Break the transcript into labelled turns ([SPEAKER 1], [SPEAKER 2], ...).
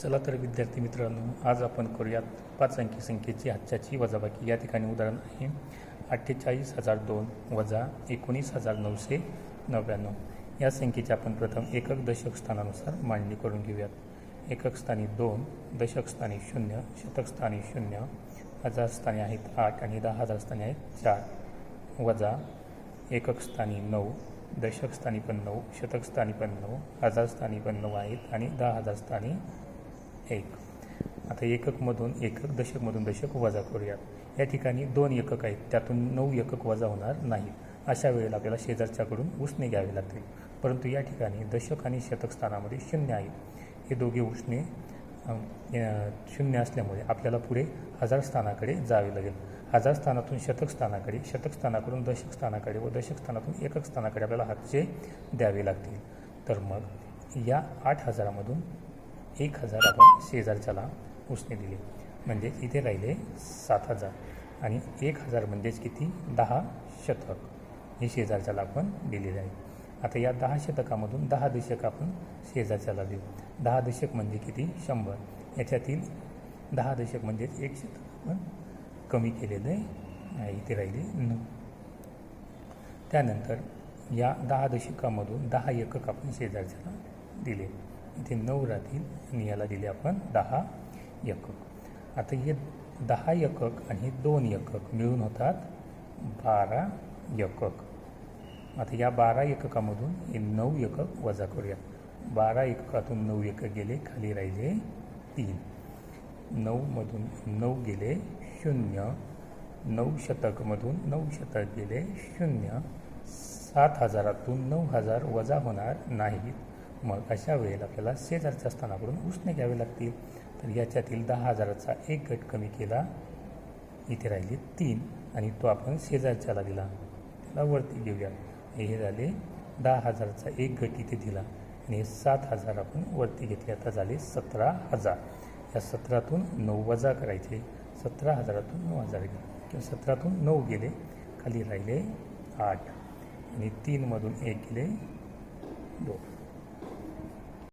[SPEAKER 1] चला तर विद्यार्थी मित्रांनो आज आपण करूयात पाच अंकी संख्येची हातच्याची वजाबाकी. या ठिकाणी उदाहरण आहे अठ्ठेचाळीस हजार दोन वजा एकोणीस हजार नऊशे नव्याण्णव. या संख्येची आपण प्रथम एकक दशक स्थानानुसार मांडणी करून घेऊयात. एकक स्थानी दोन दशक स्थानी शून्य शतक स्थानी शून्य हजार स्थानी आहेत आठ आणि दहा हजार स्थानी आहेत चार. वजा एकक स्थानी नऊ दशक स्थानी पण नऊ शतक स्थानी पण नऊ हजार स्थानी पण नऊ आहेत आणि दहा हजार स्थानी एक. आता एककमधून एकक दशकमधून दशक वजा करूयात या ठिकाणी दोन एकक आहेत त्यातून नऊ एकक वजा होणार नाही. अशा वेळेला आपल्याला शेजारच्याकडून उसने घ्यावे लागतील. परंतु या ठिकाणी दशक आणि शतक स्थानामध्ये शून्य आहेत हे दोघे उसणे शून्य असल्यामुळे आपल्याला पुढे हजार स्थानाकडे जावे लागेल. हजार स्थानातून शतक स्थानाकडे शतक स्थानाकडून दशक स्थानाकडे व दशक स्थानातून एकक स्थानाकडे आपल्याला हातचे द्यावे लागतील. तर मग या आठ हजारामधून एक हजार आपण शेजारच्याला उसने दिले. म्हणजेच इथे राहिले सात हजार. आणि एक हजार म्हणजेच किती? दहा शतक. हे शेजारच्याला आपण दिलेले आहे. आता या दहा शतकामधून दहा दशक आपण शेजारच्याला देऊ. दहा दशक म्हणजे किती? शंभर. याच्यातील दहा दशक म्हणजेच एक शतक आपण कमी केलेलं आहे. इथे राहिले नऊ. त्यानंतर या दहा दशकामधून दहा एकक आपण शेजारच्याला दिले. इथे नऊ राहतील आणि याला दिले आपण दहा एकक. आता हे दहा एकक आणि हे दोन एकक मिळून होतात बारा एकक. आता या बारा एककामधून हे नऊ एकक वजा करूया. बारा एककातून नऊ एकक गेले खाली राहिले तीन. नऊमधून नऊ गेले शून्य. नऊ शतकमधून नऊ शतक गेले शून्य. सात हजारातून नऊ हजार वजा होणार नाहीत. मग अशा वेळेला आपल्याला शेजारच्या स्थानाकडून उसने घ्यावे लागतील. तर याच्यातील दहा हजाराचा एक गट कमी केला. इथे राहिले तीन आणि तो आपण शेजारच्याला दिला. त्याला वरती घेऊया. हे झाले दहा हजाराचा एक गट इथे दिला. आणि हे सात हजार आपण वरती घेतले. आता झाले सतरा हजार. या सतरातून नऊ वजा करायचे. सतरा हजारातून नऊ हजार गेले. किंवा सतरातून नऊ गेले. खाली राहिले आठ. आणि तीनमधून एक गेले दोन.